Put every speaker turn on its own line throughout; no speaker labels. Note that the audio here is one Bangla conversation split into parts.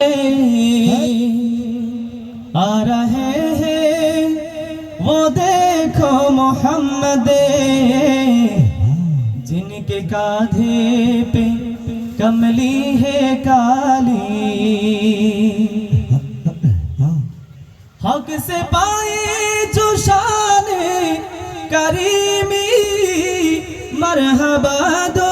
आ रहे हैं, वो देखो मोहम्मद, जिनके कांधे पे कमली है काली। हक से पाए जो शान करीमी, मरहबा दोनों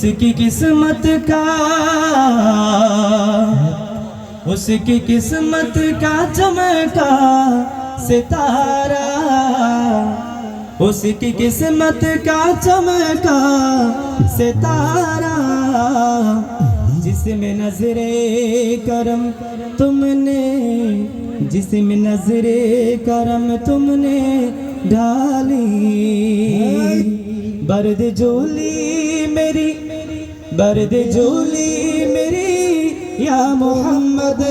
उसकी किस्मत का, उसकी किस्मत का चमका सितारा, उसकी किस्मत का चमका सितारा, जिसमें नजरे करम तुमने, जिसमें नजरे करम तुमने डाली बर्द जोली मेरी برد جولی میری یا محمد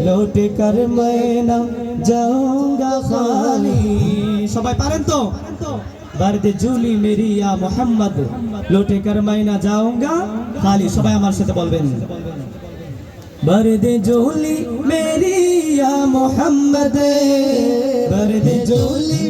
لوٹ کر میں نہ جاؤں گا خالی সবাই পারেন তো বারদ জুলি মেরি ইয়া মোহাম্মদ লোটে কর মাইনা যাওঙ্গা খালি সবাই আমার সাথে বলবেন বারদে জুলি মেরি ইয়া মোহাম্মদ বারদে জুলি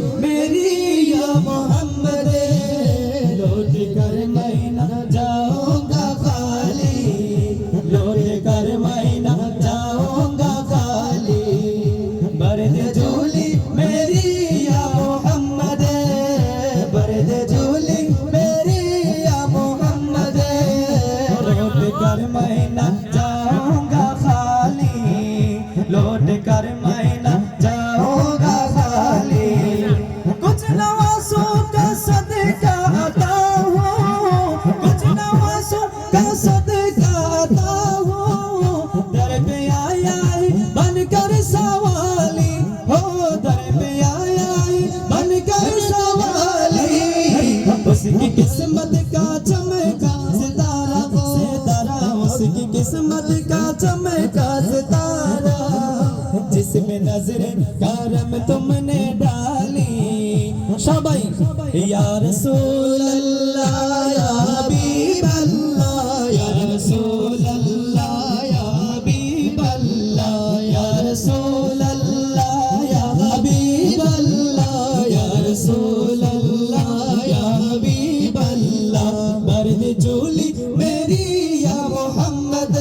Ya Rasul Allah, Ya Habib Allah, Ya Rasul Allah, Ya Habib Allah, Ya Rasul Allah, Ya Habib Allah, Ya Rasul Allah, Ya Habib Allah, Bard Juli meri Ya Muhammad,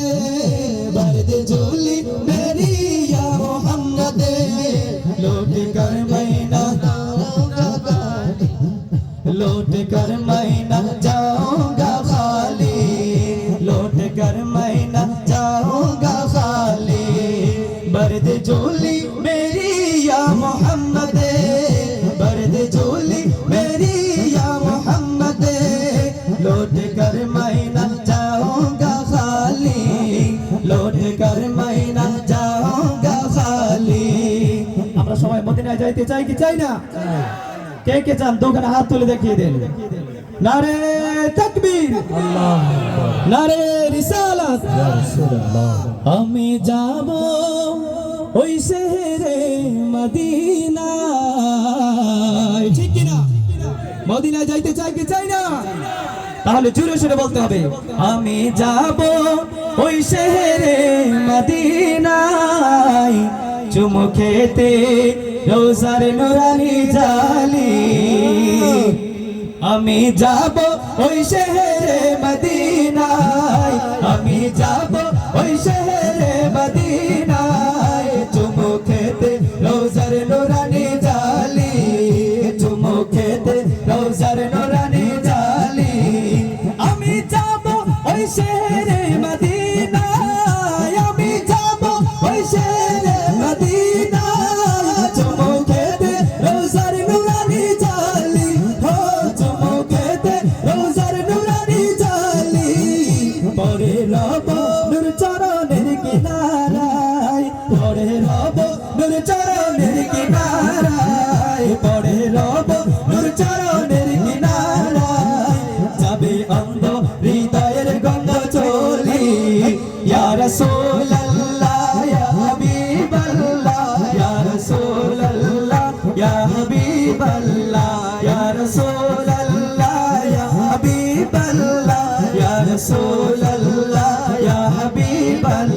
Bard Juli meri Ya Muhammad, Lord Karma कर मैं न जाऊंगा खाली लौट कर मैं न जाऊंगा खाली बर्द जोली मेरी या मोहम्मद बर्द जोली मेरी या मोहम्मद लौट कर मैं न जाऊंगा खाली लौट कर मैं न जाऊंगा खाली আমরা সবাই মদিনায় যাইতে চাই কি চাই না কে কে চান? দোকানে হাত তুলে দেখিয়ে দেন। নারে তাকবীর। নারে রিসালাত। আমি যাব ওই শহরে মদিনা ঠিক কি না মদিনায় যাইতে চাই কি চাই না? তাহলে জোরে সোরে বলতে হবে। আমি যাব ওই শহরে মদিনায়। চুমু খেতে রোজার নুরানি জালি। আমি যাব ওই শহরে মদিনায়। আমি যাব ওই শহরে নূর চরণের কিনারায় পরে রব নূর চরণের কিনারায়। যাবে অন্ধ হৃদয়ের গন্ধ চলি, ইয়া রাসূলুল্লাহ, ইয়া হাবিবাল্লাহ, ইয়া রাসূলুল্লাহ, ইয়া হাবিবাল্লাহ, ইয়া রাসূলাল্লাহ, ইয়া হাবিবাল্লাহ, ইয়া রাসূলাল্লাহ, ইয়া হাবিবাল্লাহ।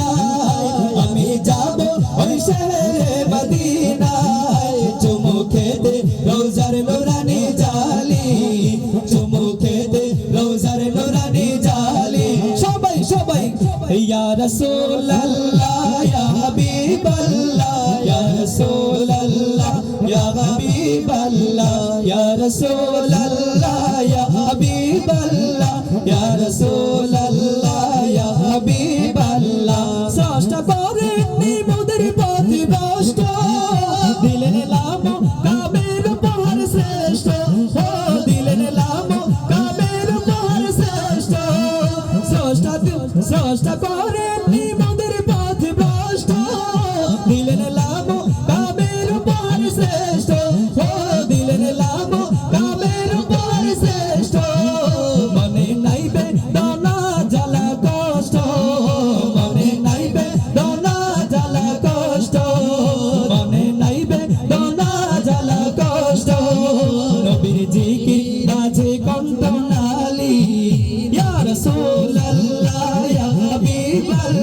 রোজার নুরানি জালি। সবাই সবাই, ইয়া রাসূলুল্লাহ, ইয়া হাবিবাল্লাহ, ইয়া রাসূলুল্লাহ, ইয়া হাবিবাল্লাহ, ইয়া রাসূলুল্লাহ, ইয়া হাবিবাল্লাহ, ইয়া রাসূল